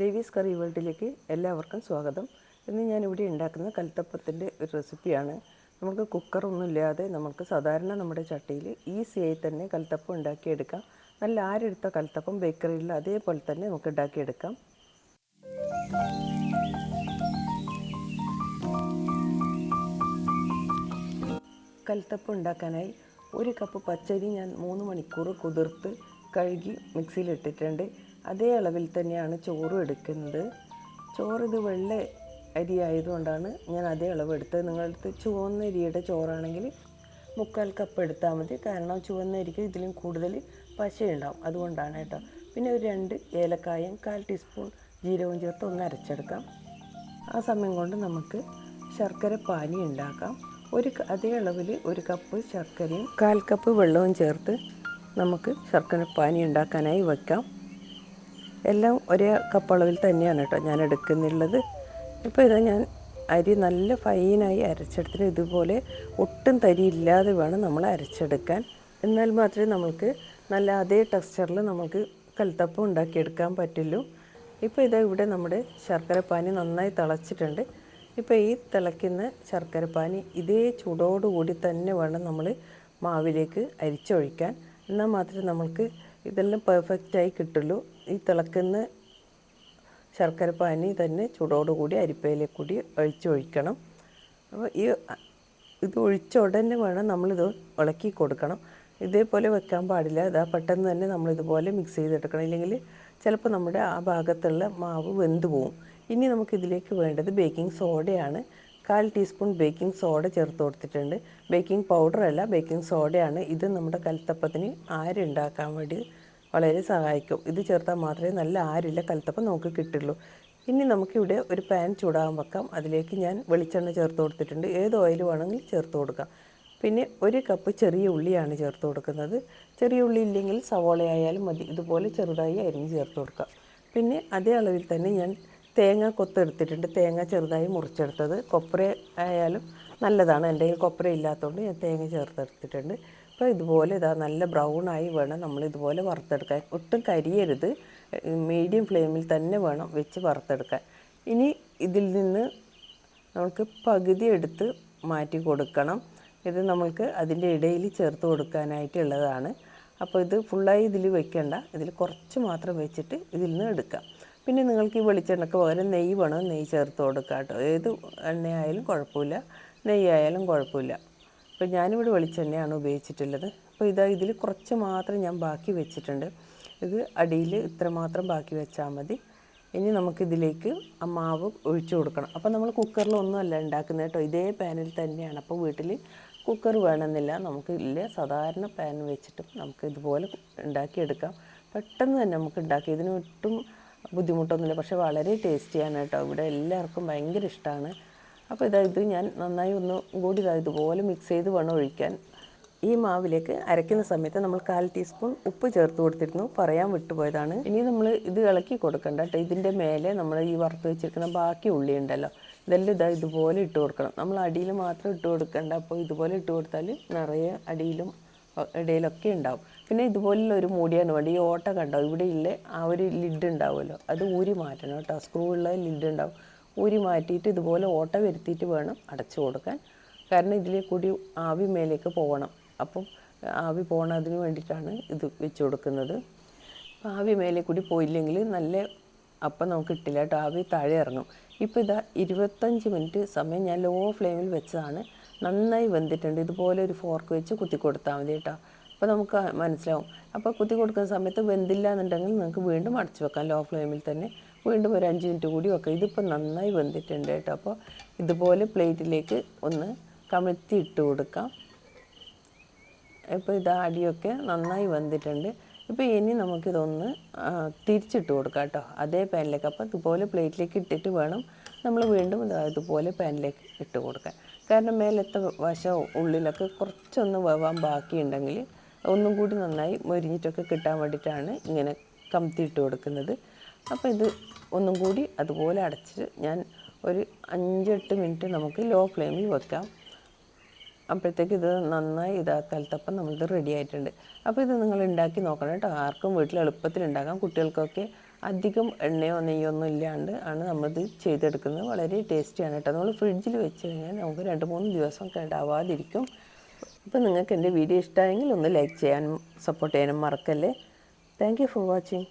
ദേവീസ് കറി വേൾഡിലേക്ക് എല്ലാവർക്കും സ്വാഗതം. ഇന്ന് ഞാനിവിടെ ഉണ്ടാക്കുന്ന കൽത്തപ്പത്തിന്റെ ഒരു റെസിപ്പിയാണ്. നമുക്ക് കുക്കറൊന്നും ഇല്ലാതെ നമുക്ക് സാധാരണ നമ്മുടെ ചട്ടിയിൽ ഈസിയായി തന്നെ കൽത്തപ്പം ഉണ്ടാക്കിയെടുക്കാം. നല്ല ആരെടുത്ത കൽത്തപ്പം ബേക്കറിയിൽ അതേപോലെ തന്നെ നമുക്ക് ഉണ്ടാക്കിയെടുക്കാം. കൽത്തപ്പം ഉണ്ടാക്കാനായി ഒരു കപ്പ് പച്ചരി ഞാൻ മൂന്ന് മണിക്കൂർ കുതിർത്ത് കഴുകി മിക്സിയിലിട്ടിട്ടുണ്ട്. അതേ അളവിൽ തന്നെയാണ് ചോറും എടുക്കുന്നത്. ചോറ് ഇത് വെള്ള അരി ആയതുകൊണ്ടാണ് ഞാൻ അതേ അളവ് എടുത്തത്. നിങ്ങളടുത്ത് ചുവന്ന അരിയുടെ ചോറാണെങ്കിൽ മുക്കാൽ കപ്പ് എടുത്താൽ മതി. കാരണം ചുവന്ന അരിക്ക് ഇതിലും കൂടുതൽ പശയുണ്ടാവും. അതുകൊണ്ടാണ് കേട്ടോ. പിന്നെ ഒരു രണ്ട് ഏലക്കായും കാൽ ടീസ്പൂൺ ജീരകവും ചേർത്ത് ഒന്ന് അരച്ചെടുക്കാം. ആ സമയം കൊണ്ട് നമുക്ക് ശർക്കര പാനി ഉണ്ടാക്കാം. ഒരു അതേ അളവിൽ ഒരു കപ്പ് ശർക്കരയും കാൽ കപ്പ് വെള്ളവും ചേർത്ത് നമുക്ക് ശർക്കര പാനി ഉണ്ടാക്കാനായി വയ്ക്കാം എല്ലാം ഒരേ കപ്പളവിൽ തന്നെയാണ് കേട്ടോ ഞാൻ എടുക്കുന്നുള്ളത്. ഇപ്പോൾ ഇതാ ഞാൻ അരി നല്ല ഫൈനായി അരച്ചെടുത്തിട്ട് ഇതുപോലെ ഒട്ടും തരി ഇല്ലാതെ വേണം നമ്മൾ അരച്ചെടുക്കാൻ. എന്നാൽ മാത്രമേ നമുക്ക് നല്ല അതേ ടെക്സ്ചറിൽ നമുക്ക് കൽത്തപ്പം ഉണ്ടാക്കിയെടുക്കാൻ പറ്റുള്ളൂ. ഇപ്പോൾ ഇതാ ഇവിടെ നമ്മുടെ ശർക്കരപ്പാനി നന്നായി തിളച്ചിട്ടുണ്ട്. ഇപ്പോൾ ഈ തിളയ്ക്കുന്ന ശർക്കരപ്പാനി ഇതേ ചൂടോടുകൂടി തന്നെ വേണം നമ്മൾ മാവിലേക്ക് അരിച്ചൊഴിക്കാൻ. എന്നാൽ മാത്രമേ നമുക്ക് ഇതെല്ലാം പെർഫെക്റ്റായി കിട്ടുള്ളൂ. ഈ തിളക്കുന്ന ശർക്കര പാനി തന്നെ ചൂടോടുകൂടി അരിപ്പയിലേക്ക് കൂടി ഒഴിച്ചൊഴിക്കണം അപ്പോൾ ഈ ഇത് ഒഴിച്ച ഉടനെ വേണം നമ്മളിത് ഇളക്കി കൊടുക്കണം. ഇതേപോലെ വെക്കാൻ പാടില്ല. ഇതാ പെട്ടെന്ന് തന്നെ നമ്മളിതുപോലെ മിക്സ് ചെയ്തെടുക്കണം. ഇല്ലെങ്കിൽ ചിലപ്പോൾ നമ്മുടെ ആ ഭാഗത്തുള്ള മാവ് വെന്ത് പോവും. ഇനി നമുക്കിതിലേക്ക് വേണ്ടത് ബേക്കിംഗ് സോഡയാണ് കാൽ ടീസ്പൂൺ ബേക്കിംഗ് സോഡ ചേർത്ത് കൊടുത്തിട്ടുണ്ട്. ബേക്കിംഗ് പൗഡറല്ല ബേക്കിംഗ് സോഡയാണ്. ഇത് നമ്മുടെ കൽത്തപ്പത്തിന് ആരുണ്ടാക്കാൻ വേണ്ടി വളരെ സഹായിക്കും. ഇത് ചേർത്താൽ മാത്രമേ നല്ല ആരില്ല കൽത്തപ്പം നമുക്ക് കിട്ടുള്ളൂ. ഇനി നമുക്കിവിടെ ഒരു പാൻ ചൂടാകാൻ വെക്കാം. അതിലേക്ക് ഞാൻ വെളിച്ചെണ്ണ ചേർത്ത് കൊടുത്തിട്ടുണ്ട്. ഏത് ഓയിൽ വേണമെങ്കിലും ചേർത്ത് കൊടുക്കാം. പിന്നെ ഒരു കപ്പ് ചെറിയ ഉള്ളിയാണ് ചേർത്ത് കൊടുക്കുന്നത്. ചെറിയ ഉള്ളി ഇല്ലെങ്കിൽ സവോള ആയാലും മതി. ഇതുപോലെ ചെറുതായി അരിഞ്ഞ് ചേർത്ത് കൊടുക്കാം. പിന്നെ അതേ അളവിൽ തന്നെ ഞാൻ തേങ്ങ കൊത്തെടുത്തിട്ടുണ്ട്. തേങ്ങ ചെറുതായി മുറിച്ചെടുത്തത്. കൊപ്ര ആയാലും നല്ലതാണ്. എന്റെ കയ്യിൽ കൊപ്ര ഇല്ലാത്തതുകൊണ്ട് ഞാൻ തേങ്ങ ചേർത്തെടുത്തിട്ടുണ്ട്. അപ്പോൾ ഇതുപോലെ ഇതാ നല്ല ബ്രൗൺ ആയി വേണം നമ്മൾ ഇതുപോലെ വറുത്തെടുക്കാൻ. ഒട്ടും കരിയരുത്. മീഡിയം ഫ്ലെയിമിൽ തന്നെ വേണം വെച്ച് വറുത്തെടുക്കാൻ. ഇനി ഇതിൽ നിന്ന് നമുക്ക് പകുതി എടുത്ത് മാറ്റി കൊടുക്കണം. ഇത് നമുക്ക് അതിന്റെ ഇടയിൽ ചേർത്ത് കൊടുക്കാനായിട്ടുള്ളതാണ് അപ്പോൾ ഇത് ഫുള്ളായി ഇതിൽ വെക്കേണ്ട. ഇതിൽ കുറച്ച് മാത്രം വെച്ചിട്ട് ഇതിൽ നിന്ന് എടുക്കാം. പിന്നെ നിങ്ങൾക്ക് ഈ വെളിച്ചെണ്ണക്ക് പകരം നെയ്യ് വേണം. നെയ്യ് ചേർത്ത് കൊടുക്കാം കേട്ടോ. ഏത് എണ്ണയായാലും കുഴപ്പമില്ല. നെയ്യായാലും കുഴപ്പമില്ല. അപ്പോൾ ഞാനിവിടെ വെളിച്ചെണ്ണയാണ് ഉപയോഗിച്ചിട്ടുള്ളത്. അപ്പോൾ ഇതാ ഇതിൽ കുറച്ച് മാത്രം ഞാൻ ബാക്കി വെച്ചിട്ടുണ്ട്. ഇത് അടിയിൽ ഇത്ര മാത്രം ബാക്കി വെച്ചാൽ മതി. ഇനി നമുക്കിതിലേക്ക് ആ മാവ് ഒഴിച്ചു കൊടുക്കണം. അപ്പോൾ നമ്മൾ കുക്കറിലൊന്നും അല്ല ഉണ്ടാക്കുന്നത് കേട്ടോ. ഇതേ പാനിൽ തന്നെയാണ്. അപ്പോൾ വീട്ടിൽ കുക്കർ വേണമെന്നില്ല. നമുക്ക് ഇല്ല. സാധാരണ പാൻ വെച്ചിട്ടും നമുക്ക് ഇതുപോലെ ഉണ്ടാക്കിയെടുക്കാം. പെട്ടെന്ന് തന്നെ നമുക്ക് ഉണ്ടാക്കി. ഇതിന് ഒട്ടും ബുദ്ധിമുട്ടൊന്നുമില്ല. പക്ഷേ വളരെ ടേസ്റ്റിയാണ് കേട്ടോ. ഇവിടെ എല്ലാവർക്കും ഭയങ്കര ഇഷ്ടമാണ്. അപ്പോൾ ഇതാ ഇത് ഞാൻ നന്നായി ഒന്ന് കൂടി ഇതാ ഇതുപോലെ മിക്സ് ചെയ്ത് വേണം ഒഴിക്കാൻ. ഈ മാവിലേക്ക് അരയ്ക്കുന്ന സമയത്ത് നമ്മൾ കാൽ ടീസ്പൂൺ ഉപ്പ് ചേർത്ത് കൊടുത്തിരുന്നു. പറയാൻ വിട്ടുപോയതാണ്. ഇനി നമ്മൾ ഇത് ഇളക്കി കൊടുക്കണ്ട കേട്ടോ. ഇതിന്റെ മേലെ നമ്മൾ ഈ വറുത്ത് വെച്ചിരിക്കുന്ന ബാക്കി ഉള്ളി ഉണ്ടല്ലോ. ഇതെല്ലാം ഇതാ ഇതുപോലെ ഇട്ട് കൊടുക്കണം. നമ്മൾ അടിയിൽ മാത്രം ഇട്ട് കൊടുക്കണ്ട. അപ്പോൾ ഇതുപോലെ ഇട്ട് കൊടുത്താൽ നിറയെ അടിയിലും ഇടയിലൊക്കെ ഉണ്ടാവും. പിന്നെ ഇതുപോലുള്ള ഒരു മൂടിയാണ് വേണ്ടത്. ഈ ഓട്ട കണ്ടോ? ഇവിടെ ഇല്ലേ? ആ ഒരു ലിഡ് ഉണ്ടാവുമല്ലോ. അത് ഊരി മാറ്റണം കേട്ടോ. സ്ക്രൂ ഉള്ള ലിഡ് ഉണ്ടാവും. ഊരി മാറ്റിയിട്ട് ഇതുപോലെ ഓട്ട വരുത്തിയിട്ട് വേണം അടച്ചു കൊടുക്കാൻ. കാരണം ഇതിലെ കൂടി ആവി മേലേക്ക് പോകണം. അപ്പം ആവി പോകണതിന് വേണ്ടിയിട്ടാണ് ഇത് വെച്ച് കൊടുക്കുന്നത്. അപ്പം ആവി മേലെ കൂടി പോയില്ലെങ്കിൽ നല്ല അപ്പം നമുക്ക് കിട്ടില്ല കേട്ടോ. ആവി താഴെ ഇറങ്ങും. ഇപ്പോൾ ഇതാ ഇരുപത്തഞ്ച് മിനിറ്റ് സമയം ഞാൻ ലോ ഫ്ലെയിമിൽ വെച്ചതാണ്. നന്നായി വെന്തിട്ടുണ്ട്. ഇതുപോലെ ഒരു ഫോർക്ക് വെച്ച് കുത്തി കൊടുത്താൽ മതി കേട്ടോ. അപ്പോൾ നമുക്ക് മനസ്സിലാവും. അപ്പോൾ കുത്തി കൊടുക്കുന്ന സമയത്ത് വെന്തില്ല എന്നുണ്ടെങ്കിൽ നിങ്ങൾക്ക് വീണ്ടും അടച്ചു വെക്കാം. ലോ ഫ്ലെയിമിൽ തന്നെ വീണ്ടും ഒരു അഞ്ച് മിനിറ്റ് കൂടി വെക്കാം. ഇതിപ്പോൾ നന്നായി വെന്തിട്ടുണ്ട് കേട്ടോ. അപ്പോൾ ഇതുപോലെ പ്ലേറ്റിലേക്ക് ഒന്ന് കമഴ്ത്തി ഇട്ട് കൊടുക്കാം. ഇപ്പോൾ ഇത് അടിയൊക്കെ നന്നായി വെന്തിട്ടുണ്ട്. ഇപ്പോൾ ഇനി നമുക്കിതൊന്ന് തിരിച്ചിട്ട് കൊടുക്കാം കേട്ടോ. അതേ പാനിലേക്ക്. അപ്പോൾ ഇതുപോലെ പ്ലേറ്റിലേക്ക് ഇട്ടിട്ട് വേണം നമ്മൾ വീണ്ടും ഇതാ ഇതുപോലെ പാനിലേക്ക് ഇട്ട് കൊടുക്കാൻ. കാരണം മേലത്തെ വശം ഉള്ളിലൊക്കെ കുറച്ചൊന്ന് വേവാൻ ബാക്കിയുണ്ടെങ്കിൽ ഒന്നും കൂടി നന്നായി മൊരിഞ്ഞിട്ടൊക്കെ കിട്ടാൻ വേണ്ടിയിട്ടാണ് ഇങ്ങനെ കമത്തിയിട്ട് കൊടുക്കുന്നത്. അപ്പോൾ ഇത് ഒന്നും കൂടി അതുപോലെ അടച്ചിട്ട് ഞാൻ ഒരു അഞ്ചെട്ട് മിനിറ്റ് നമുക്ക് ലോ ഫ്ലെയിമിൽ വെക്കാം. അപ്പോഴത്തേക്ക് ഇത് നന്നായി ഇതാക്കാലത്തപ്പം കലത്തപ്പം നമ്മളിത് റെഡി ആയിട്ടുണ്ട്. അപ്പോൾ ഇത് നിങ്ങൾ ഉണ്ടാക്കി നോക്കണം കേട്ടോ. ആർക്കും വീട്ടിൽ എളുപ്പത്തിൽ ഉണ്ടാക്കാം. കുട്ടികൾക്കൊക്കെ അധികം എണ്ണയോ നെയ്യോ ഒന്നും ഇല്ലാണ്ട് ആണ് നമ്മളിത് ചെയ്തെടുക്കുന്നത്. വളരെ ടേസ്റ്റിയാണ് കേട്ടോ. നമ്മൾ ഫ്രിഡ്ജിൽ വെച്ച് കഴിഞ്ഞാൽ നമുക്ക് രണ്ട് മൂന്ന് ദിവസം കേടാവാതിരിക്കും അപ്പോൾ നിങ്ങൾക്ക് എന്റെ വീഡിയോ ഇഷ്ടമായെങ്കിൽ ഒന്ന് ലൈക്ക് ചെയ്യാനും സപ്പോർട്ട് ചെയ്യാനും മറക്കല്ലേ. Thank for watching